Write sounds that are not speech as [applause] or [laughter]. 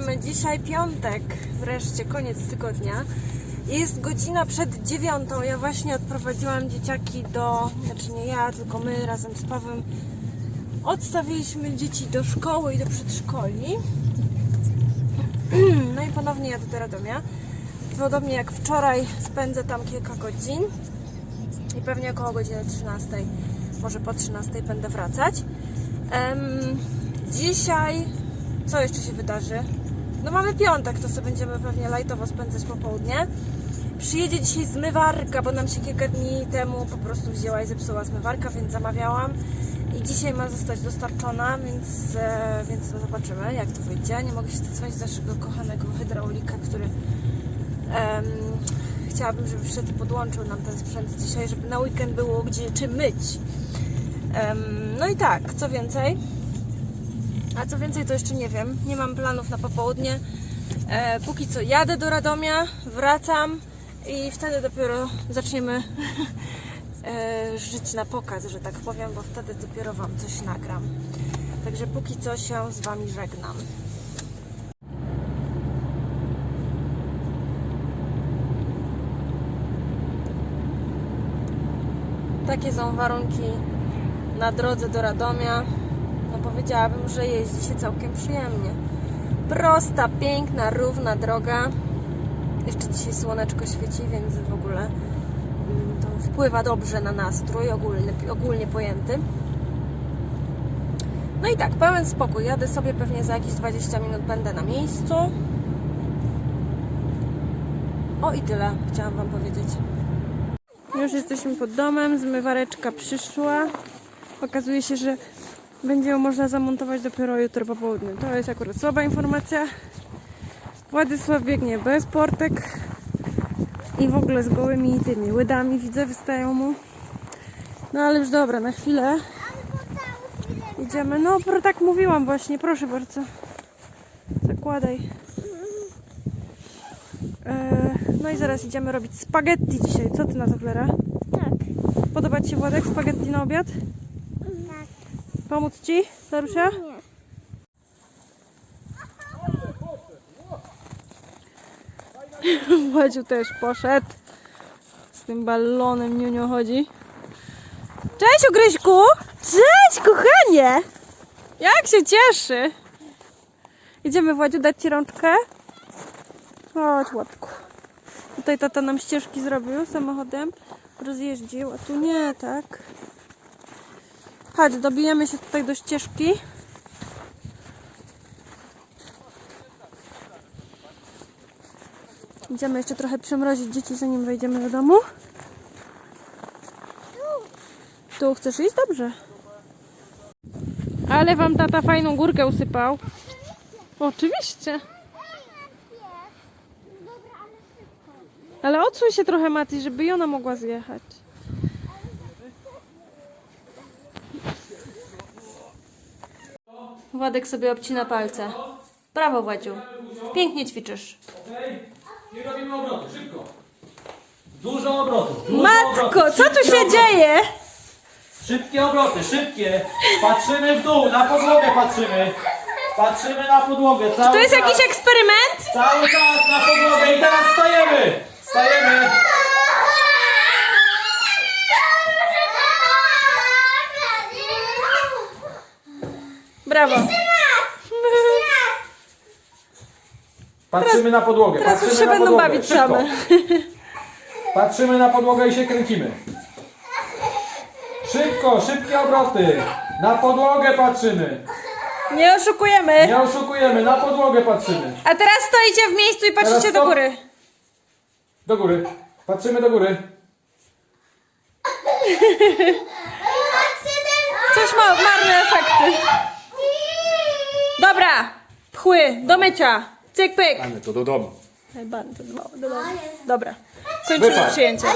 Mamy dzisiaj piątek, wreszcie koniec tygodnia. Jest godzina przed dziewiątą. Ja właśnie odprowadziłam dzieciaki do, znaczy nie ja, tylko my razem z Pawłem odstawiliśmy dzieci do szkoły i do przedszkoli. [clears throat] No i ponownie jadę do Radomia. Podobnie jak wczoraj spędzę tam kilka godzin i pewnie około godziny 13, może po 13 będę wracać. Em, dzisiaj, co jeszcze się wydarzy? No mamy piątek, to sobie będziemy pewnie lajtowo spędzać popołudnie. Przyjedzie dzisiaj zmywarka, bo nam się kilka dni temu po prostu wzięła i zepsuła zmywarka, więc zamawiałam. I dzisiaj ma zostać dostarczona, więc, e, więc zobaczymy jak to wyjdzie. Nie mogę się zdecydować z naszego kochanego hydraulika, który em, chciałabym, żeby wszedł podłączył nam ten sprzęt dzisiaj, żeby na weekend było gdzie czym myć. Em, no i tak, co więcej? A co więcej to jeszcze nie wiem. Nie mam planów na popołudnie. E, póki co jadę do Radomia, wracam i wtedy dopiero zaczniemy [laughs] e, żyć na pokaz, że tak powiem, bo wtedy dopiero Wam coś nagram. Także póki co się z Wami żegnam. Takie są warunki na drodze do Radomia. Powiedziałabym, że jeździ się całkiem przyjemnie. Prosta, piękna, równa droga. Jeszcze dzisiaj słoneczko świeci, więc w ogóle mm, to wpływa dobrze na nastrój ogólny, ogólnie pojęty. No i tak, pełen spokój. Jadę sobie pewnie za jakieś 20 minut będę na miejscu. O i tyle chciałam Wam powiedzieć. Już jesteśmy pod domem, zmywareczka przyszła. Okazuje się, że będzie ją można zamontować dopiero jutro po południu. To jest akurat słaba informacja. Władysław biegnie bez portek i w ogóle z gołymi tymi łydami widzę, wystają mu. No ale już dobra, na chwilę idziemy. No, tak mówiłam właśnie, proszę bardzo. Zakładaj. E, No i zaraz idziemy robić spaghetti dzisiaj. Co ty na to, Klara? Tak. Podoba Ci się Władek spaghetti na obiad? Pomóc Ci, Darusia? Nie. [laughs] Władziu też poszedł. Z tym balonem Niunio chodzi. Cześć, Ugryśku! Cześć, kochanie! Jak się cieszy! Idziemy, Władziu, dać Ci rączkę? Chodź, łapku. Tutaj tata nam ścieżki zrobił samochodem. Rozjeździł, a tu nie, tak? Chodź, dobijemy się tutaj do ścieżki. Idziemy jeszcze trochę przemrozić dzieci, zanim wejdziemy do domu. Tu chcesz iść? Dobrze. Ale wam tata fajną górkę usypał. Oczywiście. Ale odsuń się trochę, Mati, żeby i ona mogła zjechać. Władek sobie obcina palce. Brawo, Władziu. Pięknie ćwiczysz. Okej? I robimy obroty, szybko. Dużo obrotów. Dużo Matko, obrotów. co tu Szybkie się obroty. dzieje? Szybkie obroty, szybkie. Patrzymy w dół, na podłogę patrzymy. Patrzymy na podłogę. Cały To jest czas, jakiś eksperyment? Cały czas na podłogę i teraz Patrzymy na podłogę. Teraz już się na będą podłogę. bawić Szybko. same. [laughs] Patrzymy na podłogę i się kręcimy. Szybko, szybkie obroty. Na podłogę patrzymy. Nie oszukujemy. Nie oszukujemy, na podłogę patrzymy. A teraz stoicie w miejscu i patrzycie Teraz do góry. Do góry. Patrzymy do góry. Coś ma marne efekty. Dobra, pchły, do mycia. Cyk, pyk. Mamy to do domu. Domu. Dobra, kończymy przyjęcie.